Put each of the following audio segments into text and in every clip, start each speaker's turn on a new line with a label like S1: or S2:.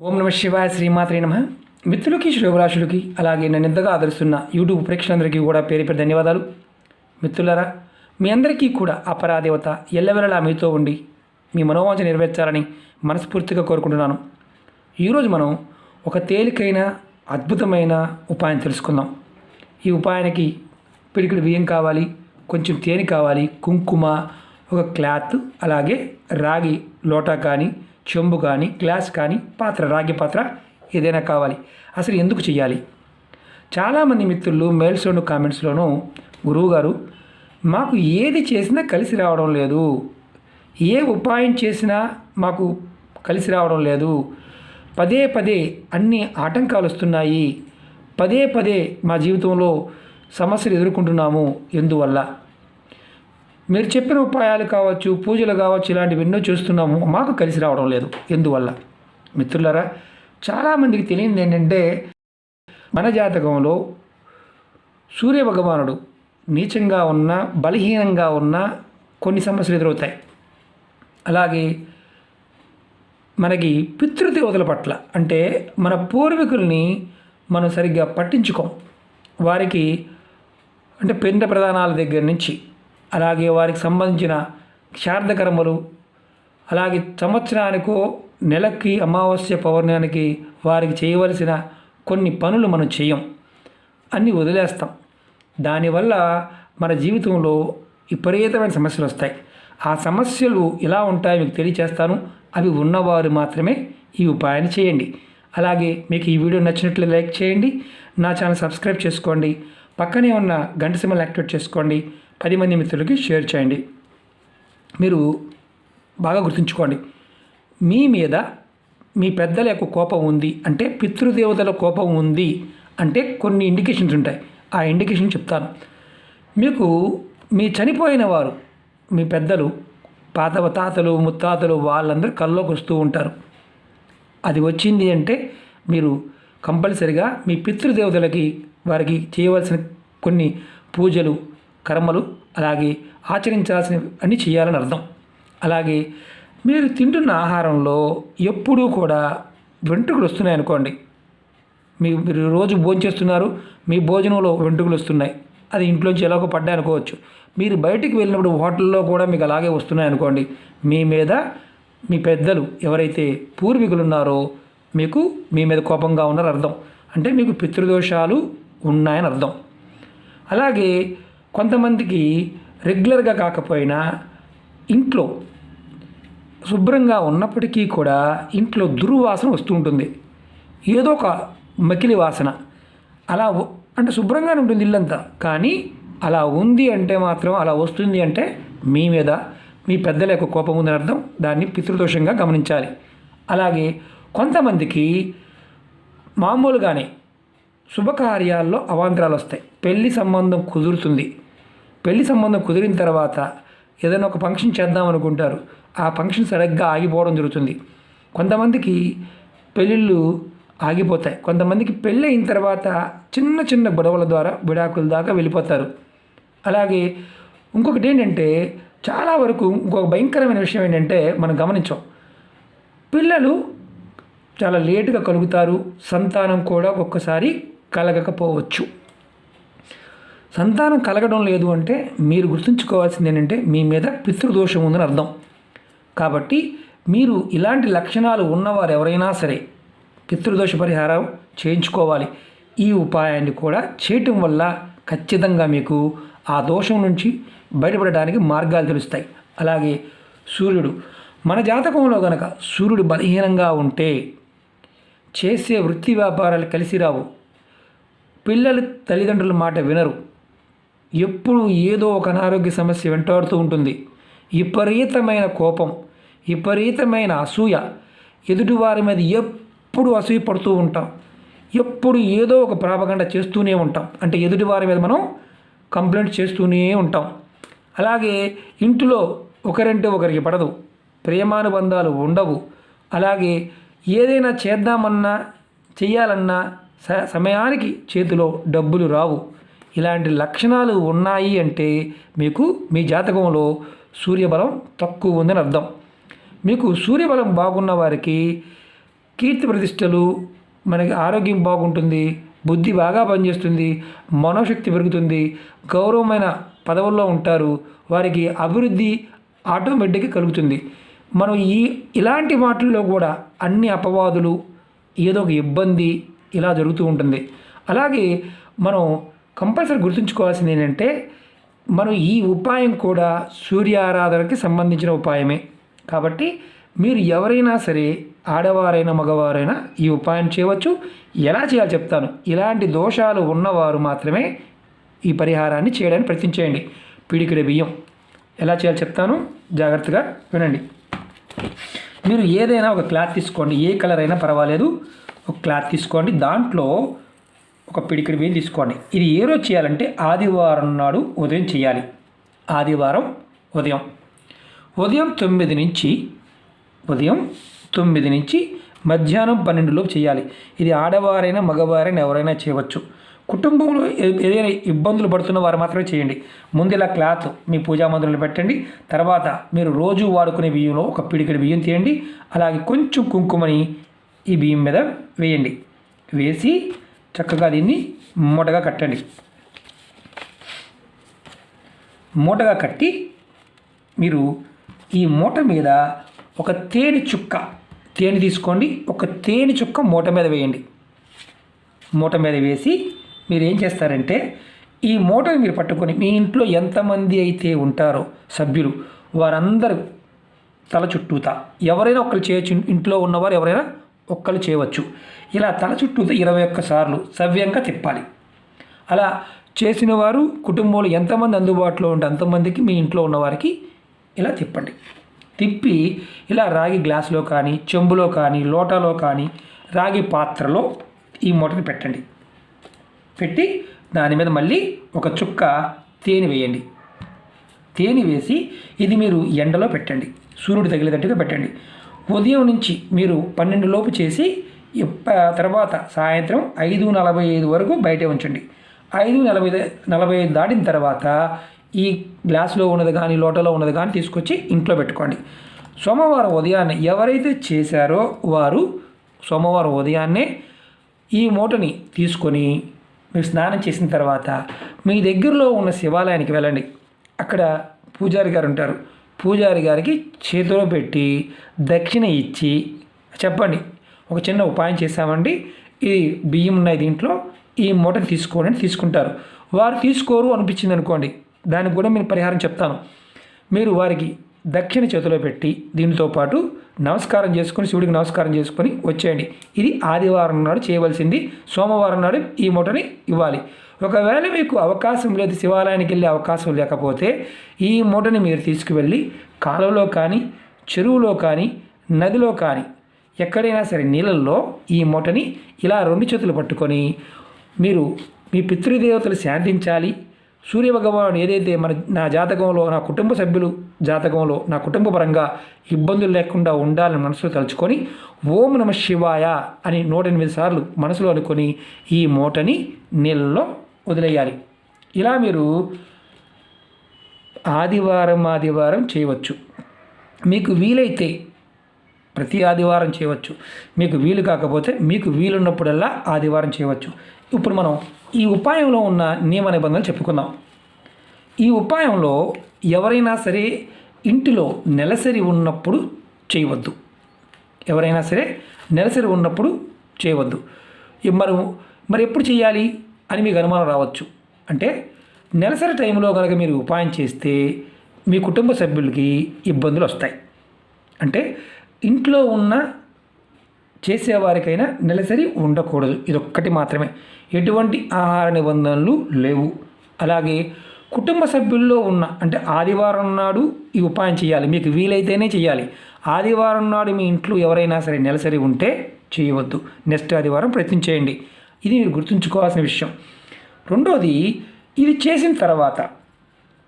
S1: ఓం నమ శివాయ శ్రీమాత్రే నమ. మిత్రులకి శ్రేవరాశులకి అలాగే నన్ను ఎంతగా ఆదరిస్తున్న యూట్యూబ్ ప్రేక్షకులందరికీ కూడా పేరు పేరు ధన్యవాదాలు. మిత్రులరా మీ అందరికీ కూడా అపరాదేవత పరాదేవత ఎల్లవెల్లలా మీతో ఉండి మీ మనోవాంఛ నెరవేర్చాలని మనస్ఫూర్తిగా కోరుకుంటున్నాను. ఈరోజు మనం ఒక తేలికైన అద్భుతమైన ఉపాయం తెలుసుకుందాం. ఈ ఉపాయానికి పిడికిడి బియ్యం కావాలి కొంచెం తేనె కావాలి కుంకుమ ఒక క్లాత్ అలాగే రాగి లోటా కానీ చెంబు కానీ గ్లాస్ కానీ పాత్ర రాగి పాత్ర ఏదైనా కావాలి. అసలు ఎందుకు చేయాలి చాలామంది మిత్రులు మెయిల్స్లోను కామెంట్స్లోనూ గురువుగారు మాకు ఏది చేసినా కలిసి రావడం లేదు. ఏ ఉపాయం చేసినా మాకు కలిసి రావడం లేదు. పదే పదే అన్ని ఆటంకాలు వస్తున్నాయి. పదే పదే మా జీవితంలో సమస్యలు ఎదుర్కొంటున్నాము. ఎందువల్ల? మీరు చెప్పిన ఉపాయాలు కావచ్చు పూజలు కావచ్చు ఇలాంటివి ఎన్నో చేస్తున్నాము మాకు కలిసి రావడం లేదు. ఎందువల్ల? మిత్రులారా చాలామందికి తెలియంది ఏంటంటే మన జాతకంలో సూర్య భగవానుడు నీచంగా ఉన్న బలహీనంగా ఉన్న కొన్ని సమస్యలు ఎదురవుతాయి. అలాగే మనకి పితృదేవతల పట్ల అంటే మన పూర్వీకుల్ని మనం సరిగ్గా పట్టించుకోం. వారికి అంటే పిండ ప్రధానాల దగ్గర నుంచి అలాగే వారికి సంబంధించిన క్షార్థకర్మలు అలాగే సంవత్సరానికో నెలకి అమావాస్య పౌర్ణానికి వారికి చేయవలసిన కొన్ని పనులు మనం చేయం. అన్నీ వదిలేస్తాం. దానివల్ల మన జీవితంలో విపరీతమైన సమస్యలు వస్తాయి. ఆ సమస్యలు ఎలా ఉంటాయో మీకు తెలియచేస్తాను. అవి ఉన్నవారు మాత్రమే ఈ ఉపాయాన్ని చేయండి. అలాగే మీకు ఈ వీడియో నచ్చినట్లు లైక్ చేయండి. నా ఛానల్ సబ్స్క్రైబ్ చేసుకోండి. పక్కనే ఉన్న గంట సింబల్ యాక్టివేట్ చేసుకోండి. పది మంది మిత్రులకి షేర్ చేయండి. మీరు బాగా గుర్తుంచుకోండి. మీ మీద మీ పెద్దల యొక్క కోపం ఉంది అంటే పితృదేవతల కోపం ఉంది అంటే కొన్ని ఇండికేషన్స్ ఉంటాయి. ఆ ఇండికేషన్ చెప్తాను. మీకు మీ చనిపోయిన వారు మీ పెద్దలు పాత తాతలు ముత్తాతలు వాళ్ళందరూ కల్లోకి వస్తూ ఉంటారు. అది వచ్చింది అంటే మీరు కంపల్సరిగా మీ పితృదేవతలకి వారికి చేయవలసిన కొన్ని పూజలు కర్మలు అలాగే ఆచరించాల్సిన అన్నీ చేయాలని అర్థం. అలాగే మీరు తింటున్న ఆహారంలో ఎప్పుడూ కూడా వెంట్రుకలు వస్తున్నాయి అనుకోండి మీ మీరు రోజు భోజనం చేస్తున్నారు మీ భోజనంలో వెంట్రుకలు వస్తున్నాయి. అది ఇంట్లోంచి ఎలాగో పడ్డాయి అనుకోవచ్చు మీరు బయటికి వెళ్ళినప్పుడు హోటల్లో కూడా మీకు అలాగే వస్తున్నాయి అనుకోండి మీ మీద మీ పెద్దలు ఎవరైతే పూర్వీకులు ఉన్నారో మీకు మీ మీద కోపంగా ఉన్నారో అర్థం అంటే మీకు పితృదోషాలు ఉన్నాయని అర్థం. అలాగే కొంతమందికి రెగ్యులర్గా కాకపోయినా ఇంట్లో శుభ్రంగా ఉన్నప్పటికీ కూడా ఇంట్లో దుర్వాసన వస్తూ ఉంటుంది. ఏదో ఒక మకిలి వాసన. అలా అంటే శుభ్రంగానే ఉంటుంది ఇల్లంతా. కానీ అలా ఉంది అంటే మాత్రం అలా వస్తుంది అంటే మీ మీద మీ పెద్దల యొక్క కోపం ఉందని అర్థం. దాన్ని పితృదోషంగా గమనించాలి. అలాగే కొంతమందికి మామూలుగానే శుభకార్యాల్లో అవాంతరాలు వస్తాయి. పెళ్ళి సంబంధం కుదురుతుంది. పెళ్ళి సంబంధం కుదిరిన తర్వాత ఏదైనా ఒక ఫంక్షన్ చేద్దాం అనుకుంటారు. ఆ ఫంక్షన్ సరిగ్గా ఆగిపోవడం జరుగుతుంది. కొంతమందికి పెళ్ళిళ్ళు ఆగిపోతాయి. కొంతమందికి పెళ్ళి అయిన తర్వాత చిన్న చిన్న గొడవల ద్వారా విడాకుల దాకా వెళ్ళిపోతారు. అలాగే ఇంకొకటి ఏంటంటే చాలా వరకు ఇంకొక భయంకరమైన విషయం ఏంటంటే మనం గమనించాం. పిల్లలు చాలా లేటుగా కలుగుతారు. సంతానం కూడా ఒక్కొక్కసారి కలగకపోవచ్చు. సంతానం కలగడం లేదు అంటే మీరు గుర్తుంచుకోవాల్సింది ఏంటంటే మీ మీద పితృదోషం ఉందని అర్థం. కాబట్టి మీరు ఇలాంటి లక్షణాలు ఉన్నవారు ఎవరైనా సరే పితృదోష పరిహారం చేయించుకోవాలి. ఈ ఉపాయాన్ని కూడా చేయటం వల్ల ఖచ్చితంగా మీకు ఆ దోషం నుంచి బయటపడడానికి మార్గాలు తెలుస్తాయి. అలాగే సూర్యుడు మన జాతకంలో గనక సూర్యుడు బలహీనంగా ఉంటే చేసే వృత్తి వ్యాపారాలు కలిసి రావు. పిల్లలు తల్లిదండ్రుల మాట వినరు. ఎప్పుడు ఏదో ఒక అనారోగ్య సమస్య వెంటాడుతూ ఉంటుంది. విపరీతమైన కోపం విపరీతమైన అసూయ. ఎదుటివారి మీద ఎప్పుడు అసూయ పడుతూ ఉంటాం. ఎప్పుడు ఏదో ఒక ప్రాపగండ చేస్తూనే ఉంటాం. అంటే ఎదుటివారి మీద మనం కంప్లైంట్ చేస్తూనే ఉంటాం. అలాగే ఇంటిలో ఒకరంటే ఒకరికి పడదు. ప్రేమానుబంధాలు ఉండవు. అలాగే ఏదైనా చేద్దామన్నా చేయాలన్నా స సమయానికి చేతిలో డబ్బులు రావు. ఇలాంటి లక్షణాలు ఉన్నాయి అంటే మీకు మీ జాతకంలో సూర్యబలం తక్కువ ఉందని అర్థం. మీకు సూర్యబలం బాగున్న వారికి కీర్తి ప్రతిష్టలు మనకి ఆరోగ్యం బాగుంటుంది బుద్ధి బాగా పనిచేస్తుంది మనోశక్తి పెరుగుతుంది గౌరవమైన పదవుల్లో ఉంటారు వారికి అభివృద్ధి ఆటోమేటిక్గా కలుగుతుంది. మనం ఈ ఇలాంటి మాటల్లో కూడా అన్ని అపవాదులు ఏదో ఒక ఇబ్బంది ఇలా జరుగుతూ ఉంటుంది. అలాగే మనం కంపల్సరీ గుర్తుంచుకోవాల్సింది ఏంటంటే మనం ఈ ఉపాయం కూడా సూర్య ఆరాధనకి సంబంధించిన ఉపాయమే. కాబట్టి మీరు ఎవరైనా సరే ఆడవారైనా మగవారైనా ఈ ఉపాయం చేయవచ్చు. ఎలా చేయాలో చెప్తాను. ఇలాంటి దోషాలు ఉన్నవారు మాత్రమే ఈ పరిహారాన్ని చేయడానికి ప్రయత్నించేయండి పిడికిడ బియ్యం. ఎలా చేయాలో చెప్తాను. జాగ్రత్తగా వినండి. మీరు ఏదైనా ఒక క్లాత్ తీసుకోండి. ఏ కలర్ అయినా పర్వాలేదు. ఒక క్లాత్ తీసుకోండి. దాంట్లో ఒక పిడికిడి బియ్యం తీసుకోండి. ఇది ఏ రోజు చేయాలంటే ఆదివారం నాడు ఉదయం చేయాలి. ఆదివారం ఉదయం. ఉదయం తొమ్మిది నుంచి ఉదయం తొమ్మిది నుంచి మధ్యాహ్నం పన్నెండులోపు చేయాలి. ఇది ఆడవారైనా మగవారైనా ఎవరైనా చేయవచ్చు. కుటుంబంలో ఏదైనా ఇబ్బందులు పడుతున్న వారు మాత్రమే చేయండి. ముందు ఇలా క్లాత్ మీ పూజా మందులు పెట్టండి. తర్వాత మీరు రోజు వాడుకునే బియ్యంలో ఒక పిడికిడి బియ్యం తీయండి. అలాగే కొంచెం కుంకుమని ఈ బియ్యం మీద వేయండి. వేసి చక్కగా దీన్ని మూటగా కట్టండి. మూటగా కట్టి మీరు ఈ మూట మీద ఒక తేనె చుక్క తేనె తీసుకోండి. ఒక తేనె చుక్క మూట మీద వేయండి. మూట మీద వేసి మీరు ఏం చేస్తారంటే ఈ మూటను మీరు పట్టుకొని మీ ఇంట్లో ఎంతమంది అయితే ఉంటారో సభ్యులు వారందరూ తల చుట్టూతా. ఎవరైనా ఒకరు చేయొచ్చు. ఇంట్లో ఉన్నవారు ఎవరైనా ఒక్కలు చేయవచ్చు. ఇలా తల చుట్టూ ఇరవై ఒక్క సార్లు సవ్యంగా తిప్పాలి. అలా చేసిన వారు కుటుంబంలో ఎంతమంది అందుబాటులో ఉంటే అంతమందికి మీ ఇంట్లో ఉన్నవారికి ఇలా తిప్పండి. తిప్పి ఇలా రాగి గ్లాసులో కానీ చెంబులో కానీ లోటాలో కానీ రాగి పాత్రలో ఈ మూటని పెట్టండి. పెట్టి దాని మీద మళ్ళీ ఒక చుక్క తేనె వేయండి. తేనె వేసి ఇది మీరు ఎండలో పెట్టండి. సూర్యుడు తగిలేటట్టుగా పెట్టండి. ఉదయం నుంచి మీరు పన్నెండు లోపు చేసి తర్వాత సాయంత్రం ఐదు నలభై ఐదు వరకు బయటే ఉంచండి. ఐదు నలభై నలభై ఐదు దాటిన తర్వాత ఈ గ్లాసులో ఉన్నది కానీ లోటలో ఉన్నది కానీ తీసుకొచ్చి ఇంట్లో పెట్టుకోండి. సోమవారం ఉదయాన్నే ఎవరైతే చేశారో వారు సోమవారం ఉదయాన్నే ఈ మూటని తీసుకొని మీరు స్నానం చేసిన తర్వాత మీ దగ్గరలో ఉన్న శివాలయానికి వెళ్ళండి. అక్కడ పూజారి గారు ఉంటారు. పూజారి గారికి చేతిలో పెట్టి దక్షిణ ఇచ్చి చెప్పండి ఒక చిన్న ఉపాయం చేశామండి. ఇది బియ్యం ఉన్నాయి దీంట్లో ఈ మూటని తీసుకోండి అని తీసుకుంటారు. వారు తీసుకోరు అనిపించింది అనుకోండి దానికి కూడా నేను పరిహారం చెప్తాను. మీరు వారికి దక్షిణ చేతిలో పెట్టి దీనితో పాటు నమస్కారం చేసుకొని శివుడికి నమస్కారం చేసుకొని వచ్చేయండి. ఇది ఆదివారం నాడు చేయవలసింది. సోమవారం నాడు ఈ మూటని ఇవ్వాలి. ఒకవేళ మీకు అవకాశం లేదు శివాలయానికి వెళ్ళే అవకాశం లేకపోతే ఈ మూటని మీరు తీసుకువెళ్ళి కాలువలో కానీ చెరువులో కానీ నదిలో కానీ ఎక్కడైనా సరే నీళ్ళల్లో ఈ మూటని ఇలా రెండు చేతులు పట్టుకొని మీరు మీ పితృదేవతలు శాంతించాలి. సూర్యభగవానుడు ఏదైతే మన నా జాతకంలో నా కుటుంబ సభ్యులు జాతకంలో నా కుటుంబ పరంగా ఇబ్బందులు లేకుండా ఉండాలని మనసులో తలుచుకొని ఓం నమ శివాయ అని నూట ఎనిమిది సార్లు మనసులో అనుకొని ఈ మూటని నీళ్ళలో వదిలేయాలి. ఇలా మీరు ఆదివారం ఆదివారం చేయవచ్చు. మీకు వీలైతే ప్రతి ఆదివారం చేయవచ్చు. మీకు వీలు కాకపోతే మీకు వీలున్నప్పుడల్లా ఆదివారం చేయవచ్చు. ఇప్పుడు మనం ఈ ఉపాయంలో ఉన్న నియమ నిబంధనలు చెప్పుకుందాం. ఈ ఉపాయంలో ఎవరైనా సరే ఇంటిలో నెలసరి ఉన్నప్పుడు చేయవద్దు. ఎవరైనా సరే నెలసరి ఉన్నప్పుడు చేయవద్దు. మరి మరి ఎప్పుడు చేయాలి? అని మీకు అనుమానం రావచ్చు. అంటే నెలసరి టైంలో కనుక మీరు ఉపాయం చేస్తే మీ కుటుంబ సభ్యులకి ఇబ్బందులు వస్తాయి. అంటే ఇంట్లో ఉన్న చేసేవారికైనా నెలసరి ఉండకూడదు. ఇదొక్కటి మాత్రమే. ఎటువంటి ఆహార నిబంధనలు లేవు. అలాగే కుటుంబ సభ్యుల్లో ఉన్న అంటే ఆదివారం నాడు ఈ ఉపాయం చేయాలి. మీకు వీలైతేనే చేయాలి. ఆదివారం నాడు మీ ఇంట్లో ఎవరైనా సరే నెలసరి ఉంటే చేయవద్దు. నెక్స్ట్ ఆదివారం ప్రయత్నం చేయండి. ఇది మీరు గుర్తుంచుకోవాల్సిన విషయం. రెండోది ఇది చేసిన తర్వాత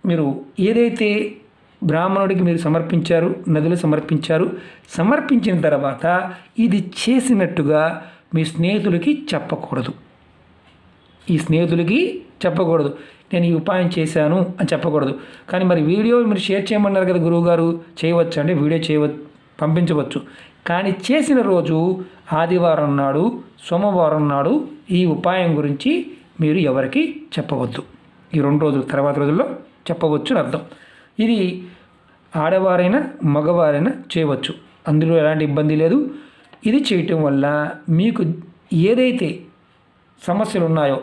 S1: మీరు ఏదైతే బ్రాహ్మణుడికి మీరు సమర్పించారు నదులు సమర్పించారు సమర్పించిన తర్వాత ఇది చేసినట్టుగా మీ స్నేహితులకి చెప్పకూడదు. ఈ స్నేహితులకి చెప్పకూడదు. నేను ఈ ఉపాయం చేశాను అని చెప్పకూడదు. కానీ మరి వీడియో మీరు షేర్ చేయమన్నారు కదా గురువుగారు చేయవచ్చు అంటే వీడియో చేయవచ్చు పంపించవచ్చు. కానీ చేసిన రోజు ఆదివారం నాడు సోమవారం నాడు ఈ ఉపాయం గురించి మీరు ఎవరికి చెప్పవద్దు. ఈ రెండు రోజుల తర్వాత రోజుల్లో చెప్పవచ్చు అని అర్థం. ఇది ఆడవారైనా మగవారైనా చేయవచ్చు. అందులో ఎలాంటి ఇబ్బంది లేదు. ఇది చేయటం వల్ల మీకు ఏదైతే సమస్యలు ఉన్నాయో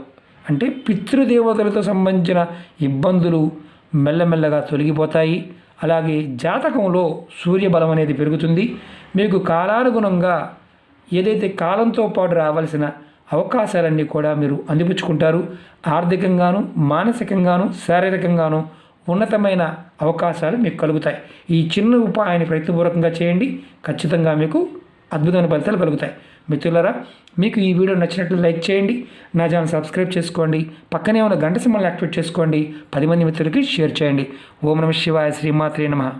S1: అంటే పితృదేవతలతో సంబంధించిన ఇబ్బందులు మెల్లమెల్లగా తొలగిపోతాయి. అలాగే జాతకంలో సూర్యబలం అనేది పెరుగుతుంది. మీకు కాలానుగుణంగా ఏదైతే కాలంతో పాటు రావాల్సిన అవకాశాలన్నీ కూడా మీరు అందిపుచ్చుకుంటారు. ఆర్థికంగాను మానసికంగాను శారీరకంగాను ఉన్నతమైన అవకాశాలు మీకు కలుగుతాయి. ఈ చిన్న ఉపాయాన్ని ప్రయత్నపూర్వకంగా చేయండి. ఖచ్చితంగా మీకు అద్భుతమైన ఫలితాలు కలుగుతాయి. మిత్రులరా మీకు ఈ వీడియో నచ్చినట్లు లైక్ చేయండి. నా ఛానల్ సబ్స్క్రైబ్ చేసుకోండి. పక్కనే ఉన్న గంట సింబల్ని యాక్టివేట్ చేసుకోండి. పది మంది మిత్రులకి షేర్ చేయండి. ఓం నమ శివాయ శ్రీమాత్రే నమ.